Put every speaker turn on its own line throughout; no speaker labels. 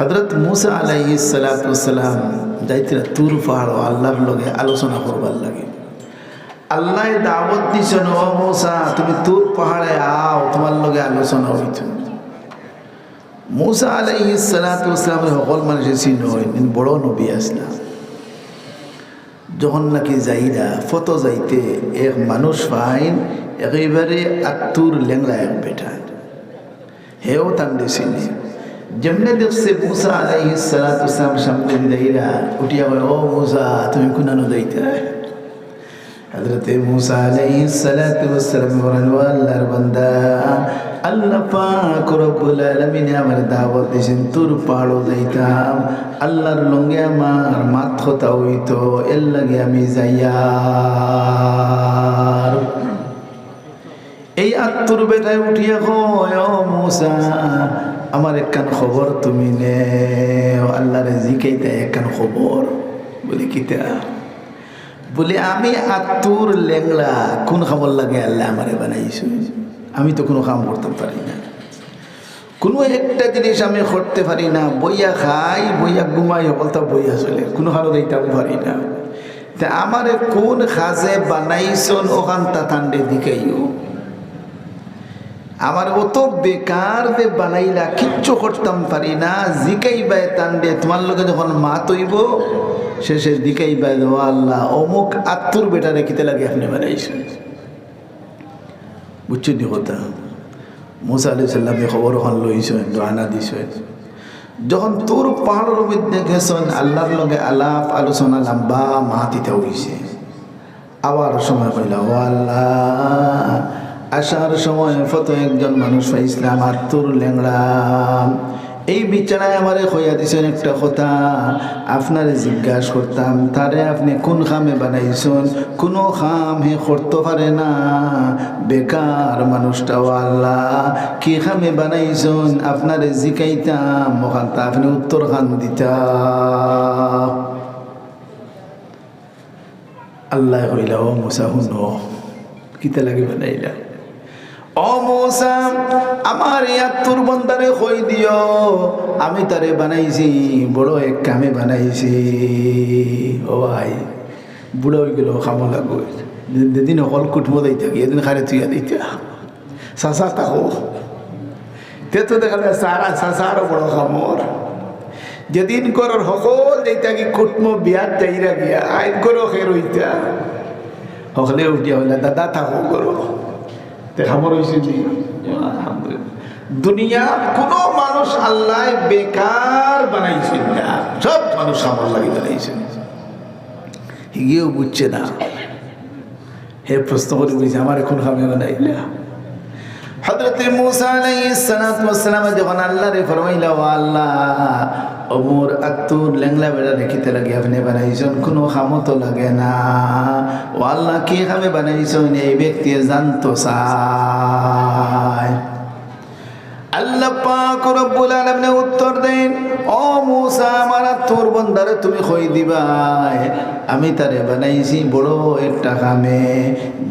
হজরত মুসা আলাইহি সালাম যাইতিরা তুর পাহাড় আল্লাহর লগে আলোচনা করবার লাগে। আল্লাহ দাওয়াত দিছেন, ও মুসা, তুমি তুর পাহাড়ে আও, তোমার লগে আলোচনা হইত। মুসা আলাইহি সালামের সকল মানুষের চিহ্ন হয় বড় নবী আসলাম। যখন নাকি যাইরা ফত যাইতে এক মানুষ পাইন, একেবারে আত্মুর লেংলা এক বেটা। হেও তান্ডে চিনি যেমনে দেখছে মুসা আলাইহি সালাম সামনে যাইরা উঠিয়া হয় ও মুসা তুমি কুনানো যাইতে হজরতে মুসা আলাইহি সালাম বলেন ও আল্লাহর বান্দা আল্লাহ পাক রব্বুল আলামিন আমার দাওয়াত দিয়েছেন তোর পাড়ো যাইতাম আল্লাহর লঙ্গে আমার মাত কথা হইতো এর লাগে আমি যাইয়ার এই আত্মর বেটায় উঠিয়া কয় ও মুসা আমার একখান খবর তুমি নে আল্লাহরে জিকাইতে একখান খবর। বলি কিতা বলে, আমি আত্মুর লেংলা, কোন খবর লাগে আল্লাহ আমারে বানাইছো? আমি তো কোনো কাম করতে পারি না। কোনো একটা জিনিস আমি করতে পারি না। বইয়া খাই, বইয়া ঘুমাই বলতা বইয়া চলে। কোনো হালত এইটাও পারি না। তা আমারে কোন খাজে বানাইছন, ওখান তা ঠান্ডে দিকেইও। আমার অত বেকার দে বানাইলা, কিচ্ছু করতাম পারি না। জিকাই বাই তান্ডে তোমার লোকে যখন মা তৈব, শেষের দিকাই বাই দেওয়া আল্লাহ, অমুক আত্মুর বেটা রেখিতে লাগে আপনি বানাইছেন? বুঝছ নি কথা? মুসা আলি সাল্লামে খবর ওখান লইছেন দোয়ানা দিছেন। যখন তোর পাহাড়ের মধ্যে গেছেন, আল্লাহর লগে আলাপ, আলোচনা লম্বা মাতিতে হইছে। আবার সময় কইলা ও আল্লাহ আসার সময় ফত একজন মানুষ আর তোর লেংড়া এই বিছানায় আমারে কইয়া দিছেন একটা কথা আপনারে জিজ্ঞাসা করতাম, তারে আপনি কোন খামে বানাইছেন? কোনো খাম হে করতে পারে না। বেকার মানুষটাও আল্লাহ, কি খামে বানাইছেন? আপনারে জিকাইতাম ওখান তা আপনি উত্তর খান দিতা আল্লাহ হইলা ও মুসা হুনো কিতা লাগে বানাইলা? ও মৌসা, আমার ইয়াত্তর বন্দারে কই দিও? আমি তারে বানাইছি, বড় এক কামে বানাইছি। ও ভাই, বুড়ো হয়ে গেল, খামো লাগো যেদিন অকল দিই থাকি, এদিন খারে তুইয়া দিতে চাচা তাকো। তে তো দেখালে সারা চাচারও বড় খামর যেদিন করর সকল যেটা কি কুটমো বিয়াত যাইরা গিয়া আইন করো খের হইতা সকলে উঠিয়া হইলা দাদা থাকো করো দুনিয়া কোন মানুষ আল্লাহ বেকার বানাইছেন না। সব মানুষ আমার লাগে বানাইছেন হিগিয়েও বুঝছে না। হে প্রশ্ন করে বুঝছে আমার এখন খামে বানাইলা হজরতে মুসা আলাইহিস সালাম যখন আল্লাহ রে ফরমাইলা আল্লাহ অমর আত্মুর লেংলা বেড়া রেখিতে লাগে আপনি বানাইছেন, কোনো খামত লাগে না। ও আল্লাহ কি খামে বানাইছেন, এই ব্যক্তি জানতো চায় আল্লাহ পাক রব্বুল আলামিন উত্তর দেন ও মুসা, আমার তোর বন্দারে তুমি কই দিবাই, আমি তারে বানাইছি বড় একটা খামে।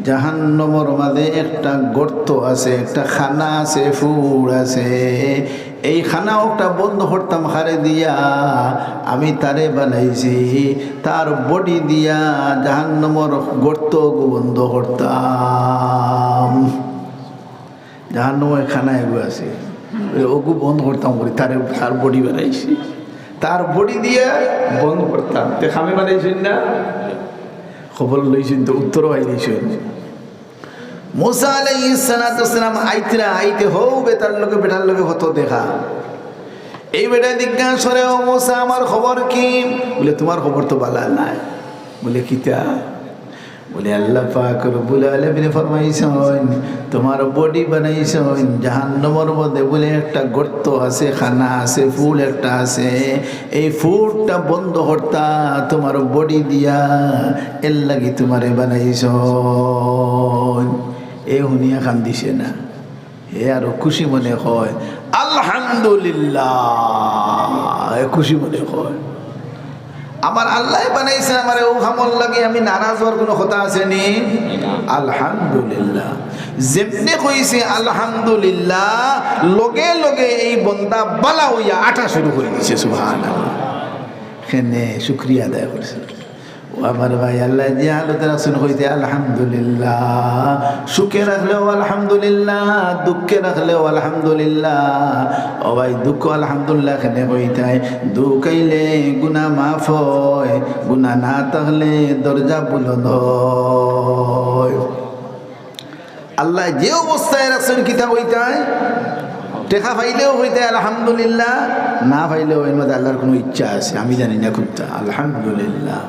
জাহান্নমর মাঝে একটা গর্ত আছে, একটা খানা আছে, ফুল আছে। এই খানা একটা বন্ধ করতাম, হারে দিয়া। আমি তারে বানাইছি, তার বডি দিয়া জাহান্নমর গর্ত বন্ধ করতাম। জাহান্নময় খানা এগো আছে। ওগু বন্ধ করতাম করি, তার তার বডি বানাইছি। তার বডি দিয়া বন্ধ করতাম। তে খামে বানাইছেন না? খবর লইছেন তো, উত্তর আই দিয়েছেন মোসা আলাইহিস সালাম আইতরা আইতে হও বেতার লোকে বেটার লোকে হতো দেখা। এই বেটা জিজ্ঞাসা করে, ও মোসা, আমার খবর কি? বলে, তোমার খবর তো বালা নাই। বলে, কিতা? বলে, আল্লাহ পাক রব্বুল আলামিন ফরমাইছেন, তোমার বডি বানাইছেন, জাহান্নামের মধ্যে বলে, একটা গর্ত আছে, খানা আছে, ফুল একটা আছে। এই ফুলটা বন্ধ করতা, তোমার বডি দিয়া, এর লাগি তোমারে বানাইছেন। এ হুনিয়া খান দিছে না। এ আরও খুশি মনে হয় আলহামদুলিল্লাহ খুশি মনে হয় আমার আল্লাহ বানাইছে আমার ও হামল লাগে আমি নারাজ হওয়ার কোনো কথা আছে নি? আলহামদুলিল্লাহ। যেমনি কইছে আলহামদুলিল্লাহ লগে লগে এই বন্দা বালা হইয়া আটা শুরু করে দিছে সুহান সেনে শুক্রিয়া আদায় করছে আমার ভাই, আল্লাহ যে আলোতে রাসুল হইতে আলহামদুলিল্লাহ। সুখে রাখলেও আলহামদুলিল্লাহ, দুঃখে রাখলেও আলহামদুলিল্লাহ। ও ভাই, দুঃখ আলহামদুলিল্লাহ এখানে হইতায় দুঃখ আইলে গুনা মাফ হয় গুনা না থাকলে দরজা বুলদ আল্লাহ যে অবস্থায় রাখছেন কিতাব হইতায়, টেকা পাইলেও হইতে আলহামদুলিল্লাহ, না পাইলেও এর মধ্যে আল্লাহর কোনো ইচ্ছা আছে, আমি জানি না খুব আলহামদুলিল্লাহ।